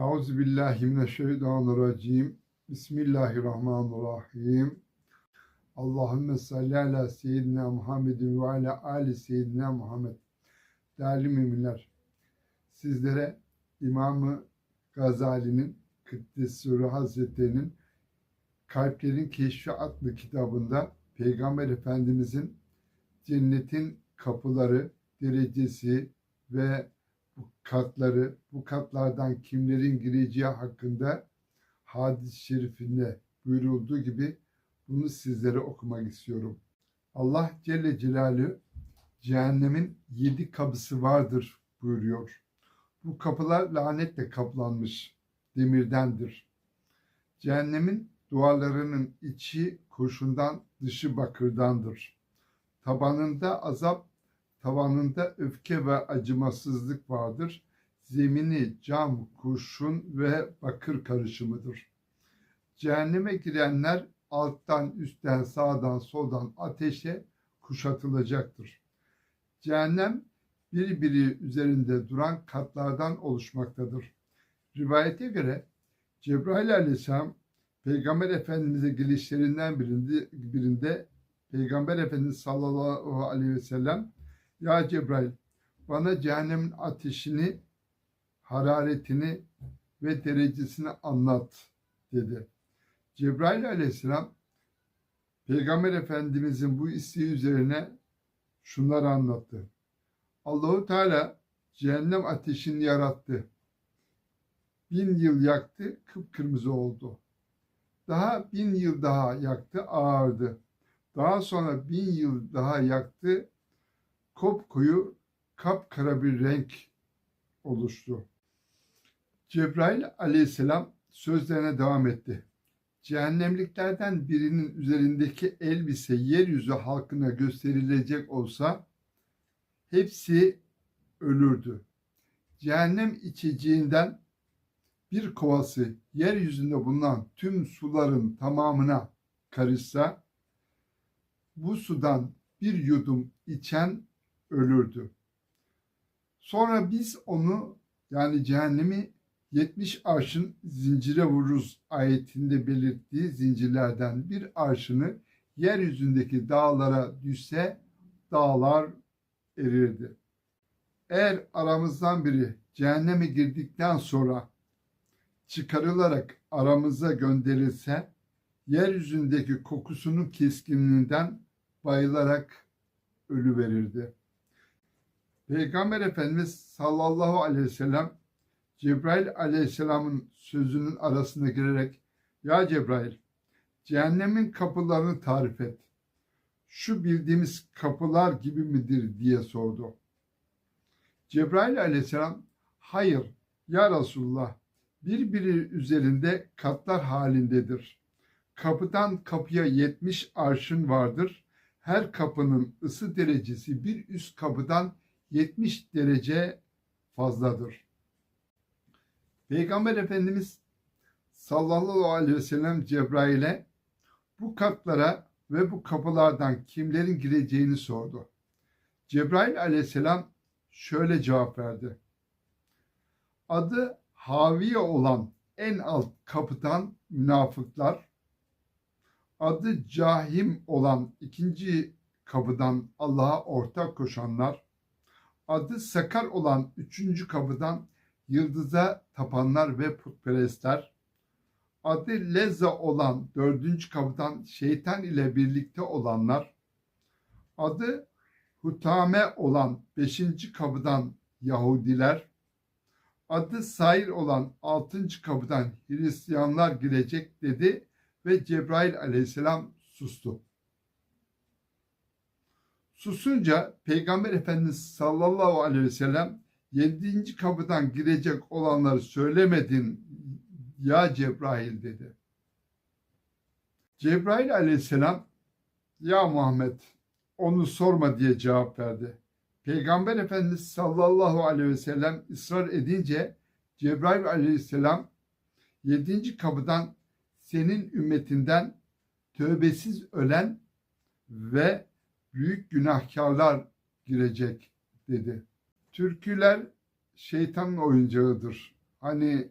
Euzu billahi mineşşeytanirracim. Bismillahirrahmanirrahim. Allahümme salli ala seyyidina Muhammedin ve ala ali seyyidina Muhammed. Değerli müminler, sizlere İmamı Gazali'nin Kıddesürü Hazretleri'nin Kalplerin Keşfi adlı kitabında Peygamber Efendimizin cennetin kapıları, derecesi ve bu katları, bu katlardan kimlerin gireceği hakkında hadis-i şerifinde buyurulduğu gibi bunu sizlere okumak istiyorum. Allah Celle Celaluhu cehennemin yedi kapısı vardır buyuruyor. Bu kapılar lanetle kaplanmış demirdendir. Cehennemin duvarlarının içi kurşundan, dışı bakırdandır. Tabanında azap, tavanında öfke ve acımasızlık vardır. Zemini cam, kurşun ve bakır karışımıdır. Cehenneme girenler alttan, üstten, sağdan, soldan ateşe kuşatılacaktır. Cehennem birbiri üzerinde duran katlardan oluşmaktadır. Rivayete göre Cebrail aleyhisselam Peygamber Efendimiz'e gelişlerinden birinde, birinde Peygamber Efendimiz sallallahu aleyhi ve sellem Ya Cebrail bana cehennemin ateşini, hararetini ve derecesini anlat dedi. Cebrail aleyhisselam Peygamber Efendimiz'in bu isteği üzerine şunları anlattı. Allahu Teala cehennem ateşini yarattı. Bin yıl yaktı, kıpkırmızı oldu. Daha bin yıl daha yaktı, ağardı. Daha sonra bin yıl daha yaktı, kopkoyu kapkara bir renk oluştu. Cebrail aleyhisselam sözlerine devam etti. Cehennemliklerden birinin üzerindeki elbise yeryüzü halkına gösterilecek olsa hepsi ölürdü. Cehennem içeceğinden bir kovası yeryüzünde bulunan tüm suların tamamına karışsa bu sudan bir yudum içen ölürdü. Sonra biz onu yani cehennemi 70 arşın zincire vururuz ayetinde belirttiği zincirlerden bir arşını yeryüzündeki dağlara düşse dağlar erirdi. Eğer aramızdan biri cehenneme girdikten sonra çıkarılarak aramıza gönderilse yeryüzündeki kokusunun keskinliğinden bayılarak ölü verirdi. Peygamber Efendimiz sallallahu aleyhi ve sellem Cebrail aleyhisselamın sözünün arasına girerek Ya Cebrail cehennemin kapılarını tarif et. Şu bildiğimiz kapılar gibi midir diye sordu. Cebrail aleyhisselam hayır ya Resulullah birbiri üzerinde katlar halindedir. Kapıdan kapıya yetmiş arşın vardır. Her kapının ısı derecesi bir üst kapıdan 70 derece fazladır. Peygamber Efendimiz sallallahu aleyhi ve sellem Cebrail'e bu katlara ve bu kapılardan kimlerin gireceğini sordu. Cebrail aleyhisselam şöyle cevap verdi. Adı Haviye olan en alt kapıdan münafıklar, adı Cahim olan ikinci kapıdan Allah'a ortak koşanlar, adı Sakar olan üçüncü kapıdan yıldıza tapanlar ve putperestler, adı Lezza olan dördüncü kapıdan şeytan ile birlikte olanlar, adı Hutame olan beşinci kapıdan Yahudiler, adı Sair olan altıncı kapıdan Hristiyanlar girecek dedi ve Cebrail aleyhisselam sustu. Susunca Peygamber Efendimiz sallallahu aleyhi ve sellem yedinci kapıdan girecek olanları söylemedin ya Cebrail dedi. Cebrail aleyhisselam ya Muhammed onu sorma diye cevap verdi. Peygamber Efendimiz sallallahu aleyhi ve sellem ısrar edince Cebrail aleyhisselam yedinci kapıdan senin ümmetinden tövbesiz ölen ve büyük günahkarlar girecek dedi. Türküler şeytanın oyuncağıdır. Hani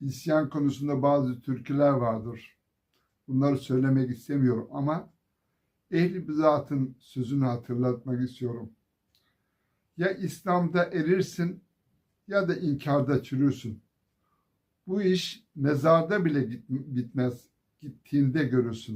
isyan konusunda bazı türküler vardır. Bunları söylemek istemiyorum ama ehli bir zatın sözünü hatırlatmak istiyorum. Ya İslam'da erirsin ya da inkarda çürürsün. Bu iş mezarda bile bitmez. Gittiğinde görürsün.